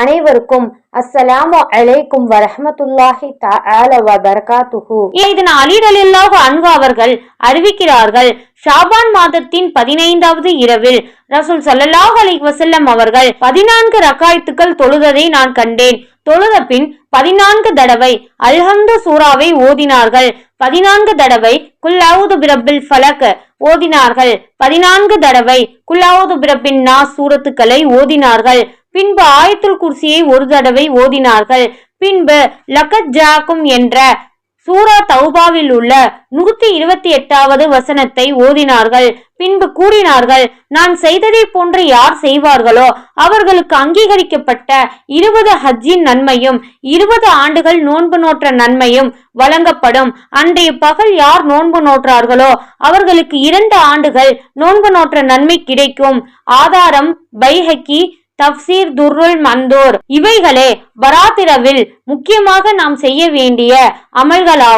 அனைவருக்கும் அஸ்ஸலாமு அலைக்கும் வரஹ்மத்துல்லாஹி தஆல வ பரகாத்துஹு இதன் அலிரலில்லாஹு அன்ஹு அவர்கள் அறிவிக்கிறார்கள் ஷாபான் மாதத்தின் பதினைந்தாவது இரவில் ரசூல் ஸல்லல்லாஹு அலைஹி வஸல்லம் அவர்கள் பதினான்கு ரக்காயத்துக்கள் தொழுததை நான் கண்டேன். தொழுத பின் பதினான்கு தடவை அல்ஹம்து சூறாவை ஓதினார்கள். பதினான்கு தடவை குல்லாவுது பிரபில் ஃபலக் ஓதினார்கள். பதினான்கு தடவை குல்லாவுது பிரபின் நா சூரத்துக்களை ஓதினார்கள். பின்பு ஆயத்துல் குர்சியை ஒரு தடவை ஓதினார்கள். பின்பு லக்கத் ஜாக்கும் என்ற சூரா தௌபாவில் உள்ள நூத்தி இருபத்தி எட்டாவது வசனத்தை ஓதினார்கள். பின்பு கூறினார்கள் நான் செய்ததை போன்று யார் செய்வார்களோ அவர்களுக்கு அங்கீகரிக்கப்பட்ட இருபது ஹஜ்ஜின் நன்மையும் இருபது ஆண்டுகள் நோன்பு நோற்ற நன்மையும் வழங்கப்படும். அன்றைய பகல் யார் நோன்பு நோற்றார்களோ அவர்களுக்கு இரண்டு ஆண்டுகள் நோன்பு நோற்ற நன்மை கிடைக்கும். ஆதாரம் பைஹக்கி தப்சீர் துர்ருல் மந்தூர் இவைகளே பராத்திரவில் முக்கியமாக நாம் செய்ய வேண்டிய அமல்களாகும்.